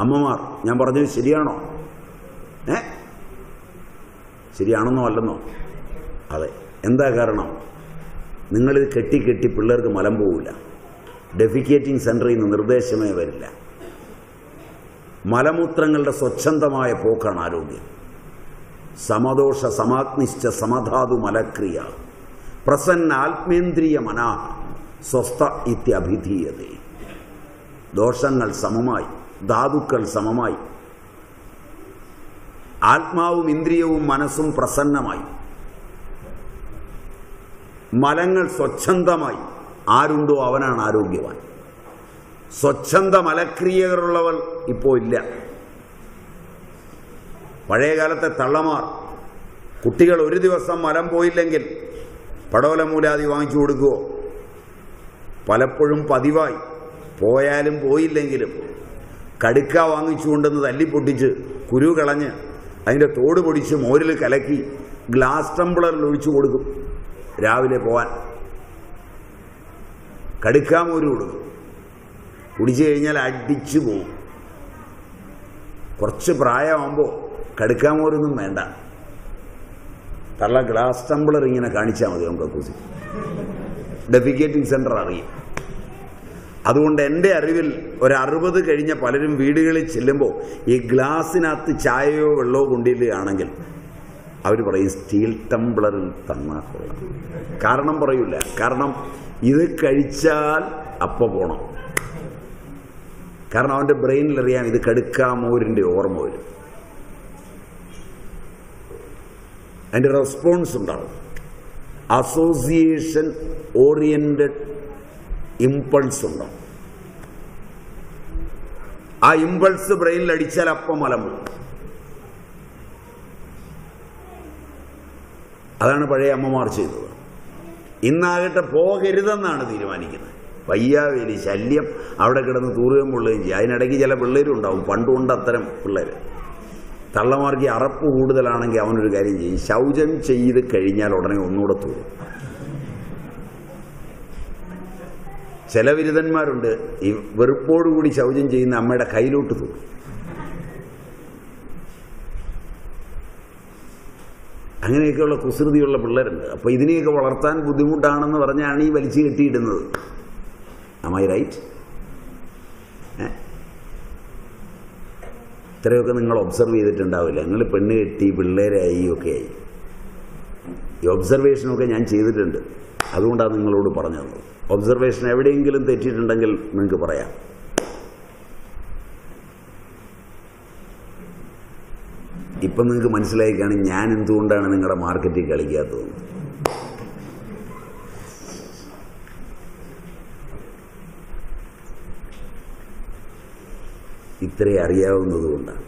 അമ്മമാർ ഞാൻ പറഞ്ഞത് ശരിയാണോ? ഏ? ശരിയാണെന്നോ അല്ലെന്നോ? അതെ. എന്താ കാരണം? നിങ്ങളിത് കെട്ടി കെട്ടി പിള്ളേർക്ക് മലം പോവില്ല ഡെഫിക്കേറ്റിംഗ് സെന്ററിൽ നിന്ന് നിർദ്ദേശമേ വരില്ല. മലമൂത്രങ്ങളുടെ സ്വച്ഛന്തമായ പോക്കാണ് ആരോഗ്യം. സമദോഷ സമാഗ്നിശ്ച സമധാതു മലക്രിയ. പ്രസന്ന ആത്മേന്ദ്രിയ മനാ സ്വസ്ഥ ഇത്യഭിധീയതേ. ദോഷങ്ങൾ സമമായി. ധാതുക്കൾ സമമായി. ആത്മാവും ഇന്ദ്രിയവും മനസ്സും പ്രസന്നമായി. മലങ്ങൾ സ്വച്ഛന്തമായി. ആരുണ്ടോ അവനാണ് ആരോഗ്യവാൻ. സ്വച്ഛന്ത മലക്രിയകളുള്ളവർ ഇപ്പോൾ ഇല്ല. പഴയകാലത്തെ തള്ളമാർ കുട്ടികൾ ഒരു ദിവസം മലം പോയില്ലെങ്കിൽ പടവലമൂലാതി വാങ്ങിച്ചു കൊടുക്കുമോ പലപ്പോഴും പതിവായി. പോയാലും പോയില്ലെങ്കിലും കടുക്ക വാങ്ങിച്ചു തല്ലി തല്ലിപ്പൊട്ടിച്ച് കുരു കളഞ്ഞ് അതിന്റെ തോട് പൊടിച്ച് മോരിൽ കലക്കി ഗ്ലാസ് ടംബ്ലറിൽ ഒഴിച്ചു കൊടുക്കും രാവിലെ പോവാൻ. കടുക്കാമോര് കൊടുക്കും. കുടിച്ചു കഴിഞ്ഞാൽ അടിച്ചു പോവും കുറച്ച് പ്രായമാകുമ്പോൾ കടുക്കാമോരൊന്നും വേണ്ട. തള്ള ഗ്ലാസ് ടംബ്ലർ ഇങ്ങനെ കാണിച്ചാൽ മതി നമുക്ക് കുസി ഡെഫിക്കേറ്റിംഗ് സെന്റർ അറിയും. അതുകൊണ്ട് എന്റെ അറിവിൽ ഒരു അറുപത് കഴിഞ്ഞ പലരും വീടുകളിൽ ചെല്ലുമ്പോൾ ഈ ഗ്ലാസ്സിനകത്ത് ചായയോ വെള്ളമോ കൊണ്ടിരിക്കുകയാണെങ്കിൽ അവർ പറയും സ്റ്റീൽ ടംബ്ലറിൽ തന്നാൽ കൊള്ളാം. കാരണം പറയൂല. കാരണം ഇത് കഴിച്ചാൽ അപ്പോൾ പോണം. കാരണം അവന്റെ ബ്രെയിനിൽ അറിയാം ഇത് കടുക്കാമോരിന്റെ ഓർമ്മ വരും. അതിന്റെ റെസ്പോൺസ് ഉണ്ടാവും. അസോസിയേഷൻ ഓറിയന്റഡ് ഇമ്പൾസ് ഉണ്ടാവും ആ ഇമ്പൾസ് ബ്രെയിനിൽ അടിച്ചാൽ അപ്പം മലം അതാണ് പഴയ അമ്മമാർ ചെയ്തത്. ഇന്നാകട്ടെ പോകരുതെന്നാണ് തീരുമാനിക്കുന്നത്. വയ്യാവേലി ശല്യം അവിടെ കിടന്ന് തൂറുകയും പൊള്ളുകയും ചെയ്യും. അതിനിടയ്ക്ക് ചില പിള്ളേരും ഉണ്ടാവും പണ്ടുകൊണ്ട് അത്തരം പിള്ളേർ തള്ളമാർക്ക് അറപ്പ് കൂടുതലാണെങ്കിൽ അവനൊരു കാര്യം ചെയ്യും. ശൗചം ചെയ്ത് കഴിഞ്ഞാൽ ഉടനെ ഒന്നുകൂടെ തൂറും ചില ബിരുദന്മാരുണ്ട് ഈ വെറുപ്പോടുകൂടി ശൗചം ചെയ്യുന്ന അമ്മയുടെ കയ്യിലോട്ട് തൂക്കും. അങ്ങനെയൊക്കെയുള്ള കുസൃതിയുള്ള പിള്ളേരുണ്ട്. അപ്പോൾ ഇതിനെയൊക്കെ വളർത്താൻ ബുദ്ധിമുട്ടാണെന്ന് പറഞ്ഞാണ് ഈ വലിച്ചു കെട്ടിയിടുന്നത്. അമായി റൈറ്റ് ഇത്രയൊക്കെ നിങ്ങൾ ഒബ്സർവ് ചെയ്തിട്ടുണ്ടാവില്ല. നിങ്ങൾ പെണ്ണ് കെട്ടി പിള്ളേരായി ഒക്കെ ആയി. ഈ ഒബ്സർവേഷനൊക്കെ ഞാൻ ചെയ്തിട്ടുണ്ട്. അതുകൊണ്ടാണ് നിങ്ങളോട് പറഞ്ഞത്. ഒബ്സർവേഷൻ എവിടെയെങ്കിലും തെറ്റിയിട്ടുണ്ടെങ്കിൽ നിങ്ങൾക്ക് പറയാം. ഇപ്പം നിങ്ങൾക്ക് മനസ്സിലായി കാണും ഞാൻ എന്തുകൊണ്ടാണ് നിങ്ങളുടെ മാർക്കറ്റിൽ കളിക്കാത്തത്. ഇത്രയും അറിയാവുന്നത് കൊണ്ടാണ്.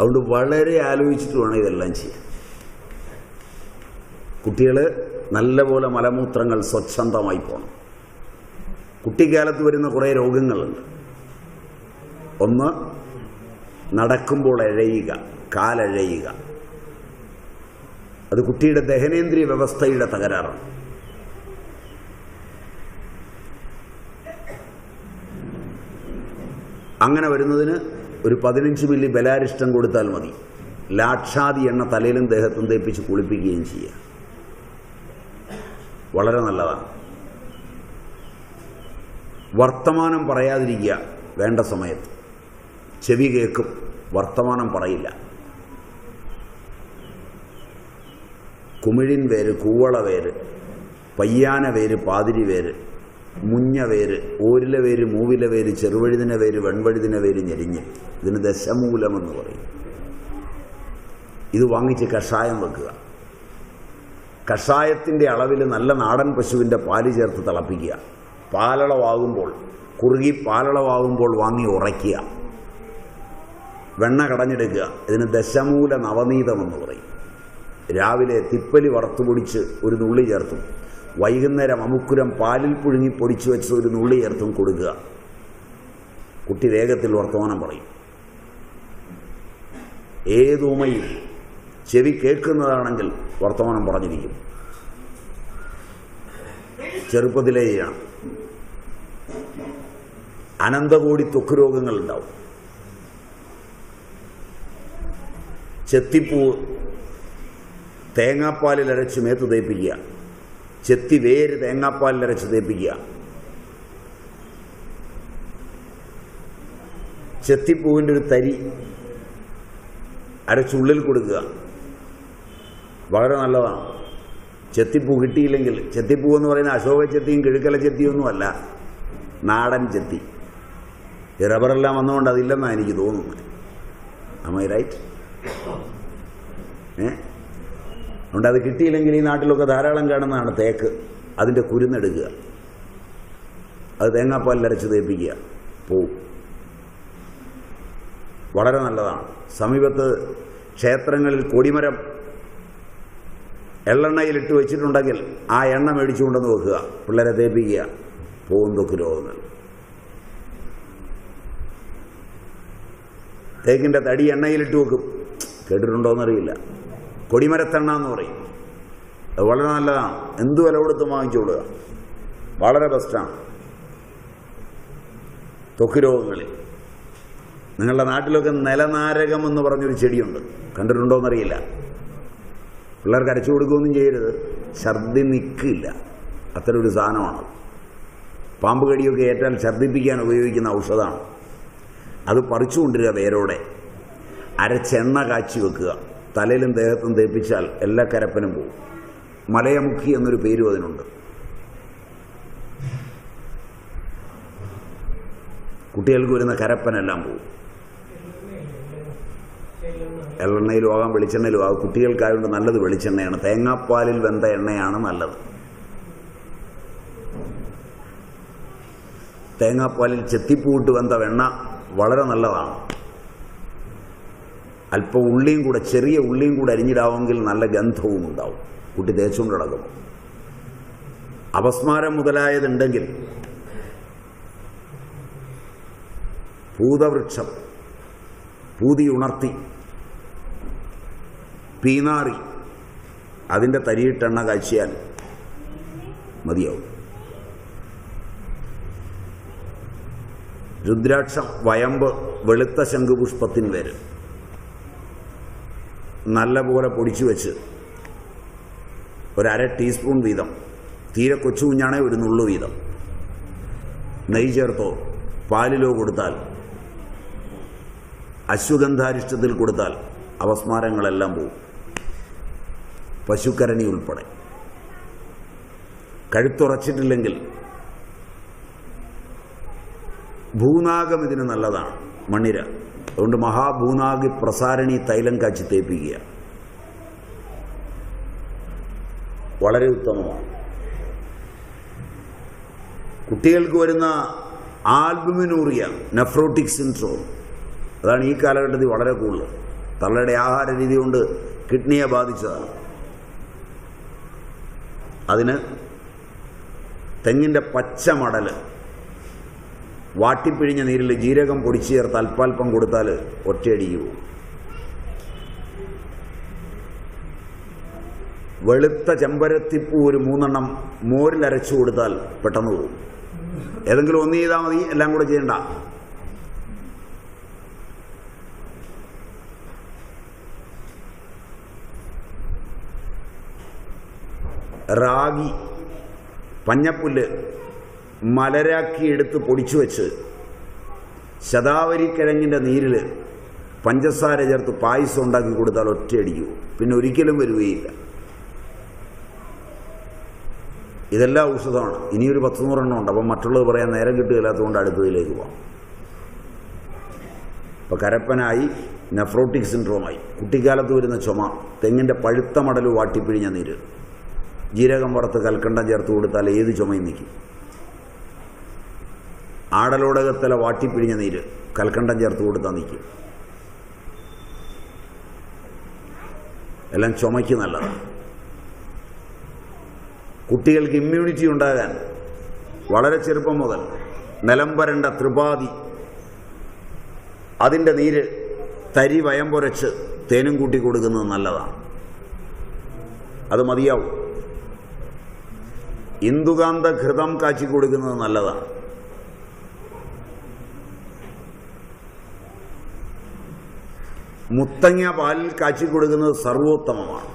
അതുകൊണ്ട് വളരെ ആലോചിച്ചിട്ട് വേണം ഇതെല്ലാം ചെയ്യാൻ. കുട്ടികൾ നല്ലപോലെ മലമൂത്രങ്ങൾ സ്വച്ഛന്തമായി പോകണം കുട്ടിക്കാലത്ത് വരുന്ന കുറേ രോഗങ്ങളുണ്ട്. ഒന്ന് നടക്കുമ്പോൾ എഴയുക കാലഴയുക. അത് കുട്ടിയുടെ ദഹനേന്ദ്രിയ വ്യവസ്ഥയുടെ തകരാറാണ്. അങ്ങനെ വരുന്നതിന് ഒരു പതിനഞ്ച് മില്ലി ബലാരിഷ്ടം കൊടുത്താൽ മതി. ലാക്ഷാദി എണ്ണ തലയിലും ദേഹത്തും തേപ്പിച്ച് കുളിപ്പിക്കുകയും ചെയ്യുക. വളരെ നല്ലതാണ്. വർത്തമാനം പറയാതിരിക്കുക വേണ്ട സമയത്ത്. ചെവി കേൾക്കും വർത്തമാനം പറയില്ല. കുമിഴിൻ വേര് കൂവള വേര് പയ്യാന വേര് പാതിരി വേര് മുഞ്ഞ വേര് ഓരില വേര് മൂവില വേര് ചെറുവഴുതിന വേര് വെൺവഴുതിന വേര് ഞെരിഞ്ഞ്. ഇതിന് ദശമൂലമെന്ന് പറയും. ഇത് വാങ്ങിച്ച് കഷായം വെക്കുക. കഷായത്തിന്റെ അളവിൽ നല്ല നാടൻ പശുവിന്റെ പാൽ ചേർത്ത് തിളപ്പിക്കുക. പാലളവാകുമ്പോൾ കുറുകി പാലളവാകുമ്പോൾ വാങ്ങി ഉറയ്ക്കുക. വെണ്ണ കടഞ്ഞെടുക്കുക. ഇതിന് ദശമൂല നവനീതമെന്ന് പറയും. രാവിലെ തിപ്പലി വറുത്തു പൊടിച്ച് ഒരു നുള്ളി ചേർത്തും. വൈകുന്നേരം അമുക്കുരം പാലിൽ പുഴുങ്ങി പൊടിച്ചു വെച്ച് ഒരു നുള്ളി ചേർത്തും കൊടുക്കുക. കുട്ടി വേഗത്തിൽ വർത്തമാനം പറയും. ഏതുമയിൽ ചെവി കേൾക്കുന്നതാണെങ്കിൽ വർത്തമാനം പറഞ്ഞിരിക്കും. ചെറുപ്പത്തിലേ ചെയ്യണം അനന്തകോടി ത്വക്ക് രോഗങ്ങളുണ്ടാവും. ചെത്തിപ്പൂ തേങ്ങാപ്പാലിൽ അരച്ച് മേത്ത് തേപ്പിക്കുക. ചെത്തി വേര് തേങ്ങാപ്പാലിൽ അരച്ച് തേപ്പിക്കുക. ചെത്തിപ്പൂവിന്റെ ഒരു തരി അരച്ചുള്ളിൽ കൊടുക്കുക. വളരെ നല്ലതാണ്. ചെത്തിപ്പൂ കിട്ടിയില്ലെങ്കിൽ ചെത്തിപ്പൂ എന്ന് പറയുന്ന അശോക ചെത്തിയും കിഴുക്കല ചെത്തിയും ഒന്നുമല്ല നാടൻ ചെത്തി. റബ്ബറെല്ലാം വന്നുകൊണ്ട് അതില്ലെന്നാണ് എനിക്ക് തോന്നുന്നത്. അമ്മ റൈറ്റ് ഏ? അതുകൊണ്ട് അത് കിട്ടിയില്ലെങ്കിൽ ഈ നാട്ടിലൊക്കെ ധാരാളം കാണുന്നതാണ് തേക്ക്. അതിന്റെ കുരുന്നെടുക്കുക. അത് തേങ്ങാപ്പാലിൽ അരച്ച് തേപ്പിക്കുക. പോവും വളരെ നല്ലതാണ്. സമീപത്ത് ക്ഷേത്രങ്ങളിൽ കൊടിമരം എള്ളെണ്ണയിലിട്ട് വെച്ചിട്ടുണ്ടെങ്കിൽ ആ എണ്ണ മേടിച്ചുകൊണ്ടെന്ന് വെക്കുക. പിള്ളേരെ തേപ്പിക്കുക. പോകും തൊക്ക് രോഗങ്ങൾ. തേക്കിന്റെ തടി എണ്ണയിലിട്ട് വെക്കും. കേട്ടിട്ടുണ്ടോയെന്നറിയില്ല കൊടിമരത്തെണ്ണ എന്ന് പറയും. അത് വളരെ നല്ലതാണ്. എന്ത് വില കൊടുത്ത് വാങ്ങിച്ചോളുക വളരെ ബെസ്റ്റാണ്. തൊക്ക് രോഗങ്ങളിൽ. നിങ്ങളുടെ നാട്ടിലൊക്കെ നിലനാരകം എന്ന് പറഞ്ഞൊരു ചെടിയുണ്ട്. കണ്ടിട്ടുണ്ടോയെന്നറിയില്ല പിള്ളേർക്ക് അരച്ചു കൊടുക്കുകയൊന്നും ചെയ്യരുത്. ഛർദി നിൽക്കില്ല അത്തരം ഒരു സാധനമാണ്. പാമ്പ് കടിയൊക്കെ ഏറ്റാൽ ഛർദിപ്പിക്കാൻ ഉപയോഗിക്കുന്ന ഔഷധമാണ്. അത് പറിച്ചു വേരോടെ. അരച്ചെണ്ണ കാച്ചി വെക്കുക. തലയിലും ദേഹത്തും തേപ്പിച്ചാൽ എല്ലാ കരപ്പനും പോകും മലയമുഖി എന്നൊരു പേരും അതിനുണ്ട്. കുട്ടികൾക്ക് വരുന്ന കരപ്പനെല്ലാം പോകും എള്ളെണ്ണയിലും ആകാം വെളിച്ചെണ്ണയിലും ആകാം കുട്ടികൾക്കായതുകൊണ്ട് നല്ലത് വെളിച്ചെണ്ണയാണ്. തേങ്ങാപ്പാലിൽ വെന്ത എണ്ണയാണ് നല്ലത്. തേങ്ങാപ്പാലിൽ ചെത്തിപ്പൂട്ട് വെന്ത വെണ്ണ വളരെ നല്ലതാണ്. അല്പം ഉള്ളിയും കൂടെ ചെറിയ ഉള്ളിയും കൂടെ അരിഞ്ഞിടാമെങ്കിൽ നല്ല ഗന്ധവും ഉണ്ടാവും. കുട്ടി തേച്ചുകൊണ്ട് കിടക്കും അപസ്മാരം മുതലായതുണ്ടെങ്കിൽ ഭൂതവൃക്ഷം പൂതി ഉണർത്തി പീനാറി. അതിന്റെ തരിയിട്ടെണ്ണ കാച്ചിയാൽ മതിയാവും. രുദ്രാക്ഷം വയമ്പ് വെളുത്ത ശംഖുപുഷ്പത്തിന് പേര് നല്ലപോലെ പൊടിച്ചു വെച്ച് ഒരര ടീസ്പൂൺ വീതം തീരെ കൊച്ചു കുഞ്ഞാണേ ഒരു നുള്ളു വീതം. നെയ് ചേർത്തോ പാലിലോ കൊടുത്താൽ അശ്വഗന്ധാരിഷ്ടത്തിൽ കൊടുത്താൽ അവസ്മാരങ്ങളെല്ലാം പോവും. പശുക്കരണി ഉൾപ്പെടെ. കഴുത്തുറച്ചിട്ടില്ലെങ്കിൽ ഭൂനാഗം ഇതിന് നല്ലതാണ് മണ്ണിര. അതുകൊണ്ട് മഹാഭൂനാഗി പ്രസാരണി തൈലം കാച്ചി തേപ്പിക്കുക. വളരെ ഉത്തമമാണ്. കുട്ടികൾക്ക് വരുന്ന ആൽബുമിനൂറിയ നെഫ്രോട്ടിക് സിൻഡ്രോം. അതാണ് ഈ കാലഘട്ടത്തിൽ വളരെ കൂടുതൽ. തള്ളയുടെ ആഹാര രീതി കൊണ്ട് കിഡ്നിയെ ബാധിച്ചതാണ്. അതിന് തെങ്ങിന്റെ പച്ചമടൽ വാട്ടിപ്പിഴിഞ്ഞ നീരിൽ ജീരകം പൊടിച്ചു ചേർത്ത് അല്പാൽപ്പം കൊടുത്താൽ ഒറ്റയടിക്ക് വെളുത്ത ചെമ്പരത്തിപ്പൂ ഒരു മൂന്നെണ്ണം മോരിൽ അരച്ചു കൊടുത്താൽ പെട്ടെന്ന് പോകും. ഏതെങ്കിലും ഒന്ന് ചെയ്താൽ മതി എല്ലാം കൂടെ ചെയ്യണ്ട. റാഗി പഞ്ഞപ്പുല്ല് മലരാക്കി എടുത്ത് പൊടിച്ചു വെച്ച് ശതാവരിക്കിഴങ്ങിന്റെ നീരിൽ പഞ്ചസാര ചേർത്ത് പായസം ഉണ്ടാക്കി കൊടുത്താൽ ഒറ്റയടിക്കൂ. പിന്നെ ഒരിക്കലും വരികയില്ല. ഇതെല്ലാം ഔഷധമാണ്. ഇനിയൊരു പത്ത് നൂറെണ്ണം ഉണ്ട്. അപ്പം മറ്റുള്ളത് പറയാൻ നേരം കിട്ടുകയില്ലാത്തതുകൊണ്ട് അടുത്തതിലേക്ക് പോകാം ഇപ്പോൾ കരപ്പനായി നെഫ്രോട്ടിക് സിൻഡ്രോമായി. കുട്ടിക്കാലത്ത് വരുന്ന ചുമ തെങ്ങിന്റെ പഴുത്ത മടൽ വാട്ടിപ്പിഴിഞ്ഞ നീര്. ജീരകം വറുത്ത് കൽക്കണ്ടം ചേർത്ത് കൊടുത്താൽ ഏത് ചുമയും നിൽക്കും. ആടലോടകത്തില വാട്ടിപ്പിഴിഞ്ഞ നീര് കൽക്കണ്ടം ചേർത്ത് കൊടുത്താൽ നിൽക്കും. എല്ലാം ചുമയ്ക്ക് നല്ലതാണ്. കുട്ടികൾക്ക് ഇമ്മ്യൂണിറ്റി ഉണ്ടാകാൻ വളരെ ചെറുപ്പം മുതൽ നിലംപരണ്ട ത്രിപാതി അതിന്റെ നീര് തരി വയം പുരച്ച് തേനും കൂട്ടി കൊടുക്കുന്നത് നല്ലതാണ്. അത് മതിയാവും. ഇന്ദുകാന്ത ഘൃതം കാച്ചി കൊടുക്കുന്നത് നല്ലതാണ്. മുത്തങ്ങ പാലിൽ കാച്ചി കൊടുക്കുന്നത് സർവോത്തമമാണ്.